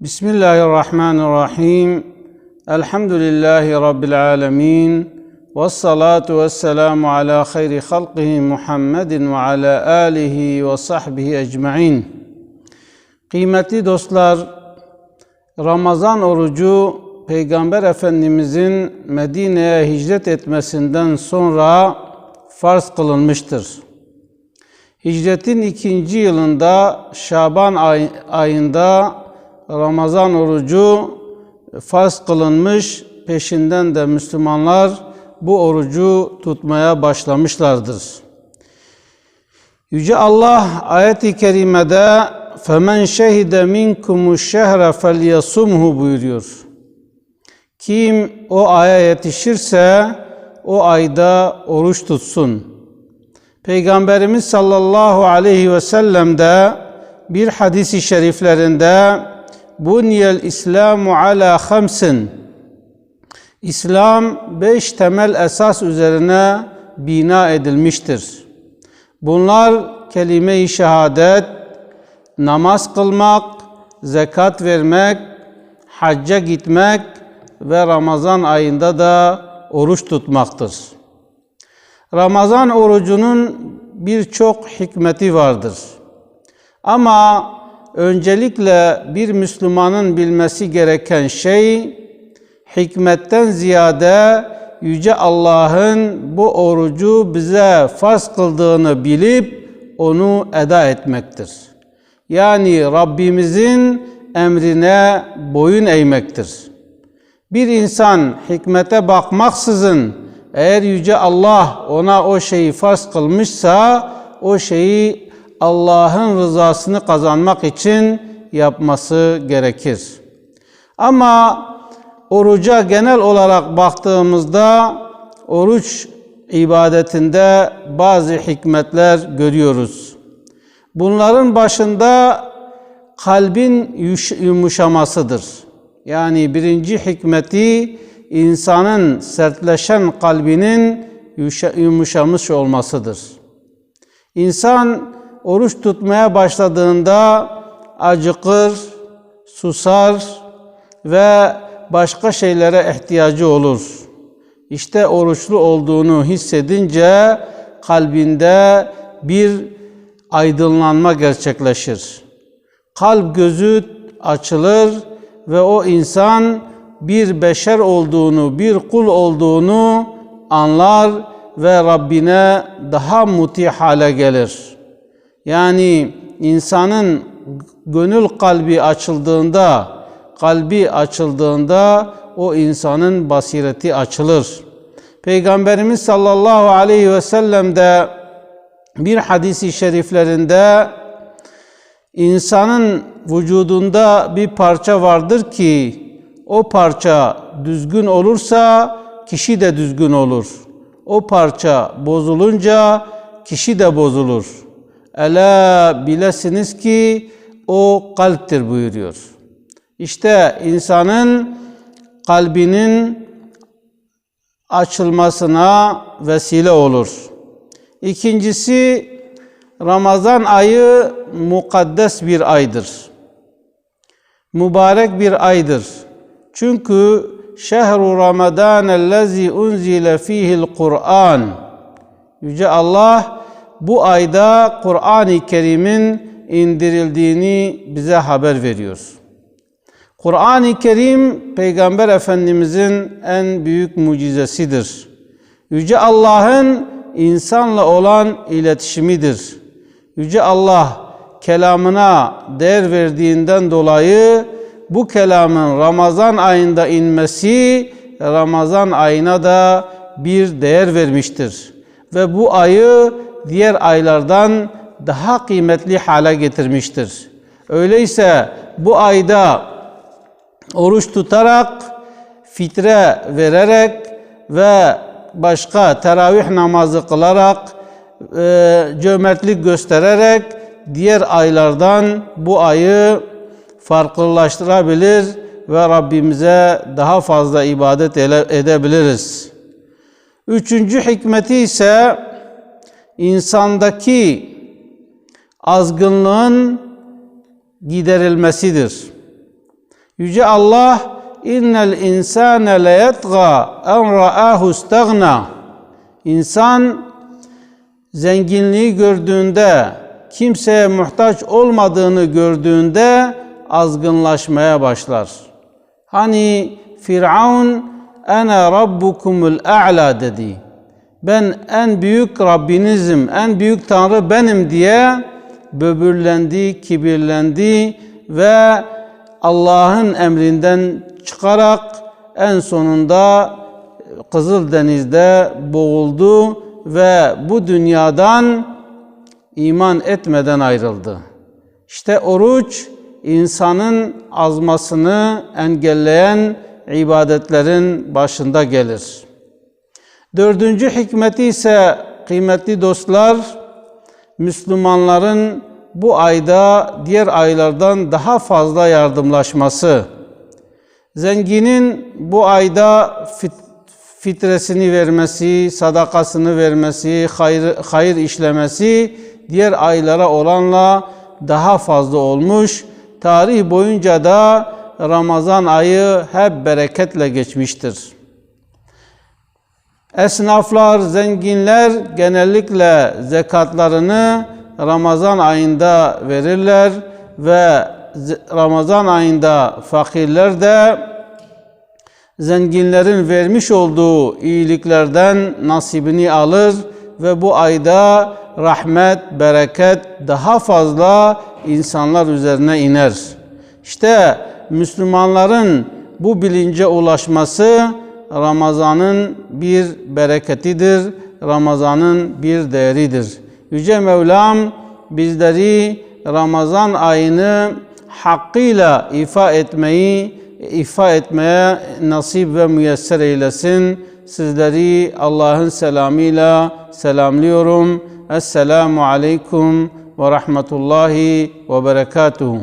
Bismillahirrahmanirrahim. Elhamdülillahi Rabbil alemin. Ve salatu ve selamu ala hayri halqihi Muhammedin ve ala alihi ve sahbihi ecma'in. Kıymetli dostlar, Ramazan orucu Peygamber Efendimizin Medine'ye hicret etmesinden sonra farz kılınmıştır. Hicretin ikinci yılında Şaban ay- ayında Ramazan orucu farz kılınmış, peşinden de Müslümanlar bu orucu tutmaya başlamışlardır. Yüce Allah ayet-i kerimede فَمَنْ شَهِدَ مِنْكُمُ الشَّهْرَ فَلْيَصُمْهُ buyuruyor. Kim o aya yetişirse o ayda oruç tutsun. Peygamberimiz sallallahu aleyhi ve sellem de bir hadisi şeriflerinde Bunyel İslamu ala hamsin İslam beş temel esas üzerine bina edilmiştir. Bunlar kelime-i şehadet, namaz kılmak, zekat vermek, hacca gitmek ve Ramazan ayında da oruç tutmaktır. Ramazan orucunun birçok hikmeti vardır. Ama öncelikle bir Müslümanın bilmesi gereken şey hikmetten ziyade yüce Allah'ın bu orucu bize farz kıldığını bilip onu eda etmektir. Yani Rabbimizin emrine boyun eğmektir. Bir insan hikmete bakmaksızın eğer yüce Allah ona o şeyi farz kılmışsa o şeyi Allah'ın rızasını kazanmak için yapması gerekir. Ama oruca genel olarak baktığımızda oruç ibadetinde bazı hikmetler görüyoruz. Bunların başında kalbin yumuşamasıdır. Yani birinci hikmeti insanın sertleşen kalbinin yumuşamış olmasıdır. İnsan oruç tutmaya başladığında acıkır, susar ve başka şeylere ihtiyacı olur. İşte oruçlu olduğunu hissedince kalbinde bir aydınlanma gerçekleşir. Kalp gözü açılır ve o insan bir beşer olduğunu, bir kul olduğunu anlar ve Rabbine daha muti hale gelir. Yani insanın gönül kalbi açıldığında, kalbi açıldığında o insanın basireti açılır. Peygamberimiz sallallahu aleyhi ve sellem de bir hadisi şeriflerinde insanın vücudunda bir parça vardır ki o parça düzgün olursa kişi de düzgün olur. O parça bozulunca kişi de bozulur. Ela bilesiniz ki o kalptir buyuruyor. İşte insanın kalbinin açılmasına vesile olur. İkincisi Ramazan ayı mukaddes bir aydır. Mübarek bir aydır. Çünkü şehru Ramazan ellezî unzile fihil Kur'an. Yüce Allah bu ayda Kur'an-ı Kerim'in indirildiğini bize haber veriyor. Kur'an-ı Kerim Peygamber Efendimizin en büyük mucizesidir. Yüce Allah'ın insanla olan iletişimidir. Yüce Allah kelamına değer verdiğinden dolayı bu kelamın Ramazan ayında inmesi Ramazan ayına da bir değer vermiştir. Ve bu ayı diğer aylardan daha kıymetli hale getirmiştir. Öyleyse bu ayda oruç tutarak, fitre vererek ve başka teravih namazı kılarak, e, cömertlik göstererek diğer aylardan bu ayı farklılaştırabilir ve Rabbimize daha fazla ibadet edebiliriz. Üçüncü hikmeti ise insandaki azgınlığın giderilmesidir. Yüce Allah innel insane leyetga en ra'ahu istagna İnsan zenginliği gördüğünde, kimseye muhtaç olmadığını gördüğünde azgınlaşmaya başlar. Hani Firavun ene rabbukumul a'la dedi. Ben en büyük Rabbinizim, en büyük Tanrı benim diye böbürlendi, kibirlendi ve Allah'ın emrinden çıkarak en sonunda Kızıldeniz'de boğuldu ve bu dünyadan iman etmeden ayrıldı. İşte oruç insanın azmasını engelleyen ibadetlerin başında gelir. Dördüncü hikmeti ise kıymetli dostlar, Müslümanların bu ayda diğer aylardan daha fazla yardımlaşması. Zenginin bu ayda fit, fitresini vermesi, sadakasını vermesi, hayır, hayır işlemesi diğer aylara oranla daha fazla olmuş. Tarih boyunca da Ramazan ayı hep bereketle geçmiştir. Esnaflar, zenginler genellikle zekatlarını Ramazan ayında verirler ve Ramazan ayında fakirler de zenginlerin vermiş olduğu iyiliklerden nasibini alır ve bu ayda rahmet, bereket daha fazla insanlar üzerine iner. İşte Müslümanların bu bilince ulaşması Ramazan'ın bir bereketidir, Ramazan'ın bir değeridir. Yüce Mevlam bizleri Ramazan ayını hakkıyla ifa etmeyi, ifa etmeye nasip ve müyesser eylesin. Sizleri Allah'ın selamıyla selamlıyorum. Esselamu aleyküm ve rahmetullahi ve berekatuhu.